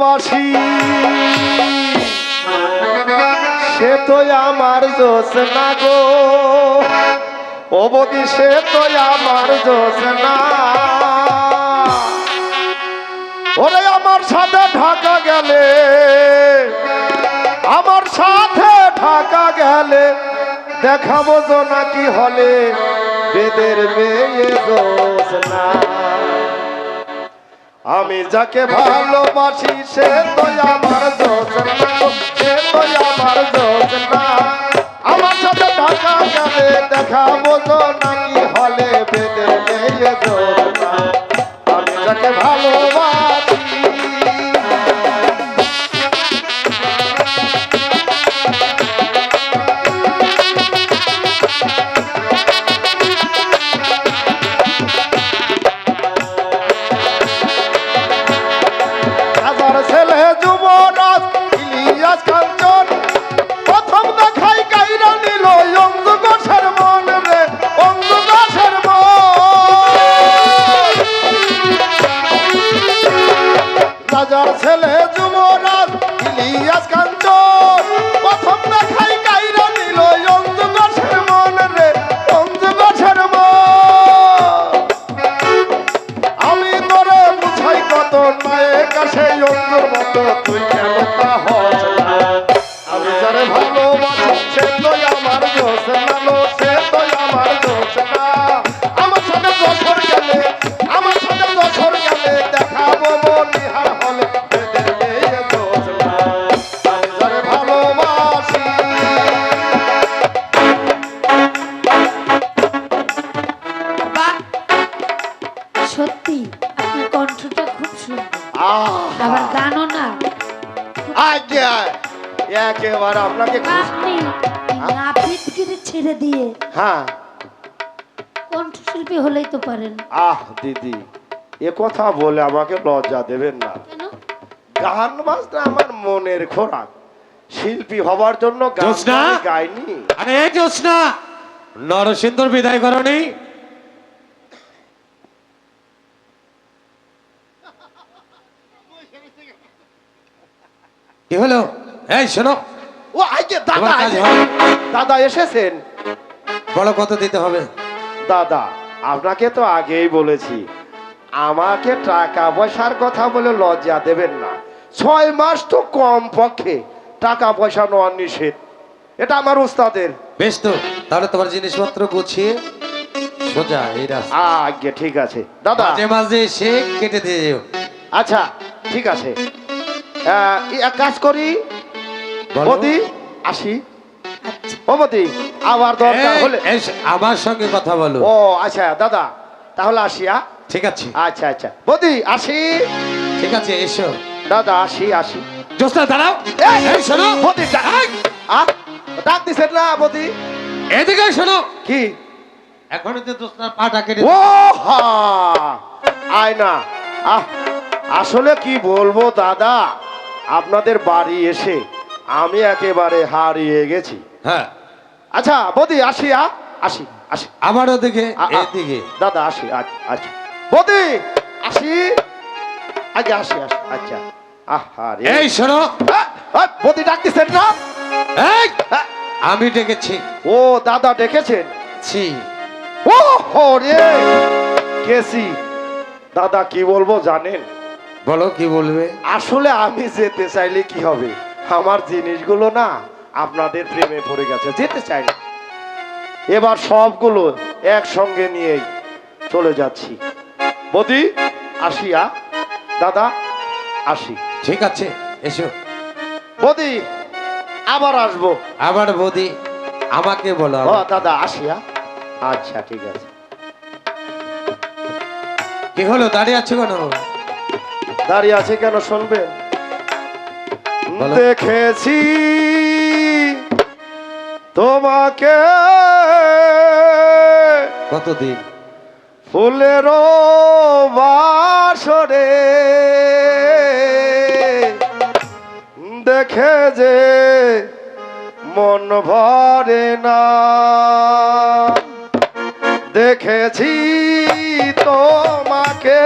ভালোবাসি। সে তো আমার জোস না গো বদি, সে তো আমার জোস না ওরে আমার সাথে ঢাকা গেলে, আমার সাথে ঢাকা গেলে দেখাবো তো নাকি হলে, বেদের মেয়ে দোষ না আমি যাকে ভালোবাসি, সে তো আমার আমার সাথে ঢাকা গেলে দেখাবো তো নাকি হলে বেঁধে মেয়ে দোষ না আমি যাকে ভালোবাসি আজ্ঞা একেবারে আপনাকে আপনি নাপিতগিরি ছেড়ে দিয়ে। হ্যাঁ। কণ্ঠশিল্পী হলেই তো পারেন। আহ দিদি এ কথা বলে আমাকে লজ্জা দেবেন না। গান বাজনা আমার মনের খোরাক। শিল্পী হবার জন্য গান গাইনি। আরে এই জোৎস্না নরসিংদর বিদায় করনি কি হলো? এই শোনো। ও আইকে দাদা। দাদা এসেছেন। বড় কত দিতে হবে? দাদা আপনাকে তো আগেই বলেছি। আমাকে টাকা পয়সার কথা বলে লজ্জা দেবেন না। ছয় মাস তো কম পক্ষে টাকা পয়সা নেওয়া নিষেধ। এটা আমার উস্তাদের। বেশ তো তাহলে তোমার জিনিসপত্র গুছিয়ে সোজা এই রাস্তা। আগে ঠিক আছে। দাদা। মাঝে মাঝে এসে কেটে দিয়ে আচ্ছা ঠিক আছে। এক কাজ করি। বদি আসি। আচ্ছা। ও বদি আবার দরকার হলে। আমার সঙ্গে কথা বলো। ও আচ্ছা দাদা তাহলে আসি আ? ঠিক আছে। আচ্ছা আচ্ছা। বদি আসি। ঠিক আছে এসো। দাদা আসি আসি। জোস্তা দাঁড়াও। এই, শোনো। আ? ডাক দিছেন না বদি এদিকে শোনো। কি? এখন যে দোস্তার পাটা কেটে ও হা আয় না আহ আসলে কি বলব দাদা? আপনাদের বাড়ি এসে আমি একেবারে হারিয়ে গেছি। হ্যাঁ। আচ্ছা বদি আসি আসি আসি। আমার ওদিকে? এদিকে? দাদা আসি আচ্ছা। বদি আসি। আগে আসি আসি আচ্ছা। আহা রে। এই শোনো। বদি ডাকতেছেন না? আমি ডেকেছি। ও দাদা ডেকেছেন? ছি। ও রে কেসি দাদা কি বলব জানেন? বলো কি বলবে? আসলে আমি যেতে চাইলে কি হবে? আমার জিনিসগুলো না আপনাদের প্রেমে পড়ে গেছে যেতে চাই না। এবার সবগুলো একসঙ্গে নিয়েই চলে যাচ্ছি। বদি আসিয়া দাদা আসি। ঠিক আছে এসো। বদি আবার আসব। আবার বদি আমাকে বলো দাদা আসিয়া আচ্ছা ঠিক আছে। কি হলো দাঁড়িয়ে আছো কেন? দাঁড়িয়ে আছে কেন শুনবে? দেখেছি তোমাকে। কতদিন? ফুলের বাসরে। দেখে যে মন ভরে না। দেখেছি তোমাকে।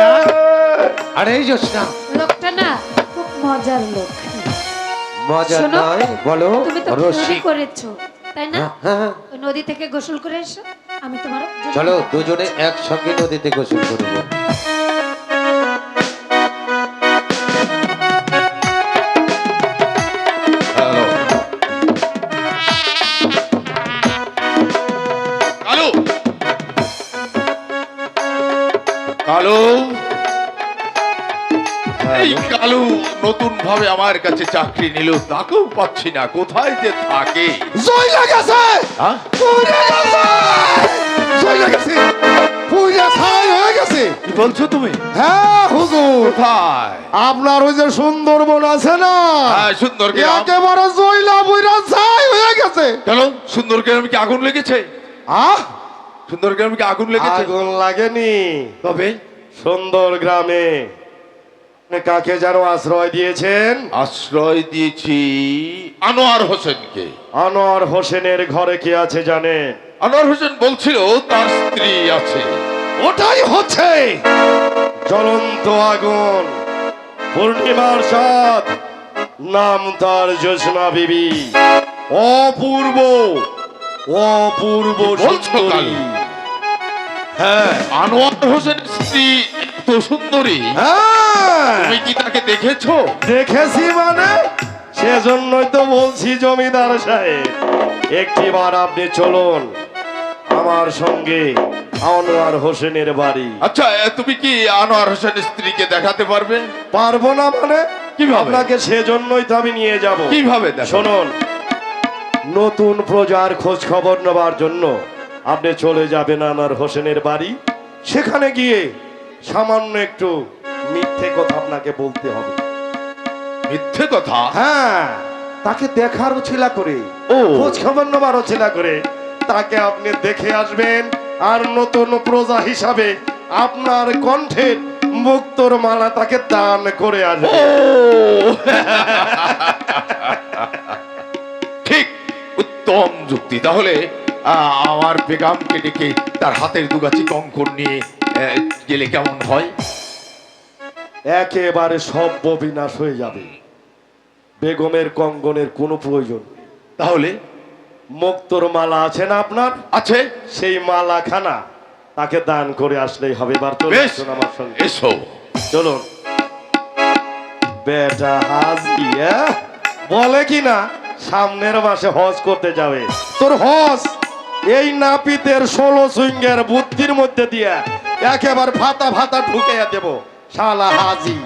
জোছনা, আরে এই লোকটা না খুব মজার লোক। মজার নয় বলো তুমি তো করেছ তাই না? হ্যাঁ, হ্যাঁ, হ্যাঁ। নদী থেকে গোসল করে এসো আমি তোমার চলো দুজনে একসঙ্গে নদীতে গোসল করব নতুন আমার কাছে চাকরি নিল তাকেও পাচ্ছি না। কোথায় যে থাকে? জয় হ্যাঁ? জয় ছাই হয়ে গেছে! কি বলছো তুমি? হ্যাঁ হুজুর। কোথায়? আপনার ওই যে সুন্দরবন আছে না? হ্যাঁ সুন্দর গ্রাম। একেবারে জয়লা বুইরা ছাই হয়ে গেছে! চলো সুন্দর গ্রামে কি আগুন লেগেছে? আহ? সুন্দর গ্রামে কি আগুন লেগেছে? আগুন লাগেনি। তবে? সুন্দর গ্রামে কাকে যেন আশ্রয় দিয়েছেন? আশ্রয় দিয়েছি আনোয়ার হোসেনকে। আনোয়ার হোসেনের ঘরে কে আছে জানেন আনোয়ার হোসেন বলছিল তার স্ত্রী আছে। ওটাই হচ্ছে জ্বলন্ত আগুন পূর্ণিমার সাত নাম তার জোসনা বিবি। অপূর্ব অপূর্ব সুন্দরী। হ্যাঁ। আনোয়ার হোসেনের স্ত্রী এত সুন্দরী। হ্যাঁ। তুমি কি তাকে দেখেছ? দেখেছি মানে? সেজন্যই তো বলছি জমিদার সাহেব। একটিবার আপনি চলুন আমার সঙ্গে আনোয়ার হোসেনের বাড়ি। আচ্ছা তুমি কি আনোয়ার হোসেনের স্ত্রীকে দেখাতে পারবে? পারব না মানে? কীভাবে? আপনাকে সেজন্যই তো আমি নিয়ে যাব। কীভাবে শুনুন নতুন প্রজার খোঁজ খবর নেবার জন্য আপনি চলে যাবেন আনোয়ার হোসেনের বাড়ি। সেখানে গিয়ে সামান্য একটু মিথ্যে কথা আপনাকে বলতে হবে। মিথ্যে কথা? হ্যাঁ তাকে দেখারও ছিলা করে ও। খোঁজ খবর নেবারও ছিলা করে। তাকে আপনি দেখে আসবেন আর নতুন প্রজা হিসাবে আপনার কণ্ঠের মুক্তর মালা তাকে দান করে আসবে। ঠিক উত্তম যুক্তি। তাহলে আমার বেগামকে ডেকে তার হাতের দুগাছি কঙ্কর নিয়ে গেলে কেমন হয় একেবারে সব বিনাশ হয়ে যাবে। বেগমের কঙ্গনের কোনো প্রয়োজন। তাহলে? মুক্তর মালা আছে না আপনার? আছে। সেই মালা খানা তাকে দান করে আসলেই হবে। এবার চলে বেশ আমার সঙ্গে। এসো। চলুন। বেটা হাজি? বলে কি না সামনের মাসে হজ করতে যাবে। তোর হজ এই নাপিতের ষোলো সুইঙ্গের বুদ্ধির মধ্যে দিয়ে একেবারে ভাতা ভাতা ঢুকে দেব। শালা হাজি।